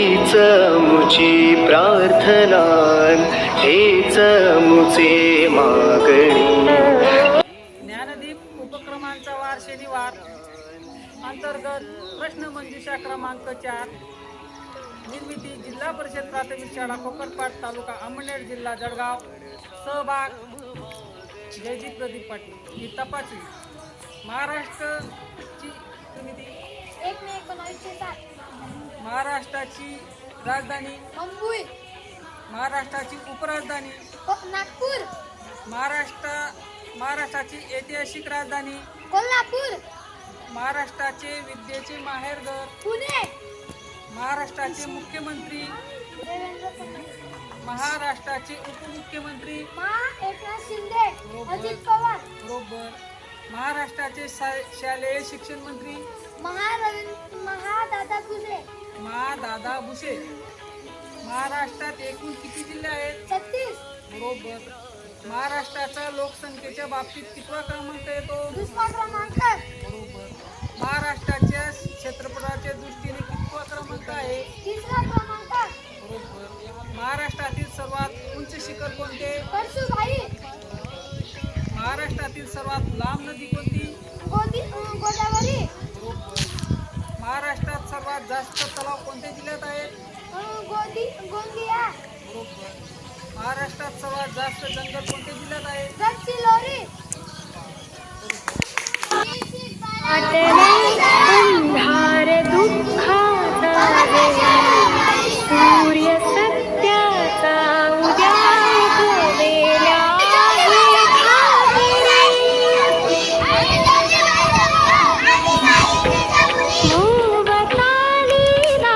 आमची प्रार्थना हेच मुचे मागणी. ज्ञानदीप उपक्रमांचा वार शनिवार अंतर्गत प्रश्न मंजुषा क्रमांक चार. निर्मिती जिल्हा परिषद प्राथमिक शाळा कोकणपाट तालुका अंमनेर जिल्हा जळगाव. सहभाग जयजित प्रदीप पाटील. ही तपासणी. महाराष्ट्रची निर्मिती एक मे एकोणावीसशे सात. महाराष्ट्राची राजधानी. मुंबई. महाराष्ट्राची उपराजधानी. नागपूर. महाराष्ट्र महाराष्ट्राची ऐतिहासिक राजधानी. कोल्हापूर. महाराष्ट्राचे विद्येचे माहेरघर. पुणे. महाराष्ट्राचे मुख्यमंत्री. देवेंद्र फडणवीस. महाराष्ट्राचे उपमुख्यमंत्री. महा एकनाथ शिंदे अजित पवार. बरोबर. महाराष्ट्राचे शालेय शिक्षण मंत्री. फुले महादादा भुसे. महाराष्ट्रात एकूण किती जिल्हे आहेत? छत्तीस. बरोबर. महाराष्ट्राचा लोकसंख्येच्या बाबतीत कितवा क्रमांक येतो? दुसरा क्रमांक. बरोबर. महाराष्ट्राच्या क्षेत्रफळाच्या दृष्टीने कितवा क्रमांक आहे? तिसरा क्रमांक. बरोबर. महाराष्ट्रातील सर्वात उंच शिखर कोणते? महाराष्ट्रातील सर्वात लांब नदी कोणती? सर्वात जास्त तलाव कोणत्या जिल्ह्यात आहेत अं, गोदी गोंदिया. बरोबर महाराष्ट्रात सर्वात जास्त जंगल कोणत्या जिल्ह्यात आहे? गडचिरोली.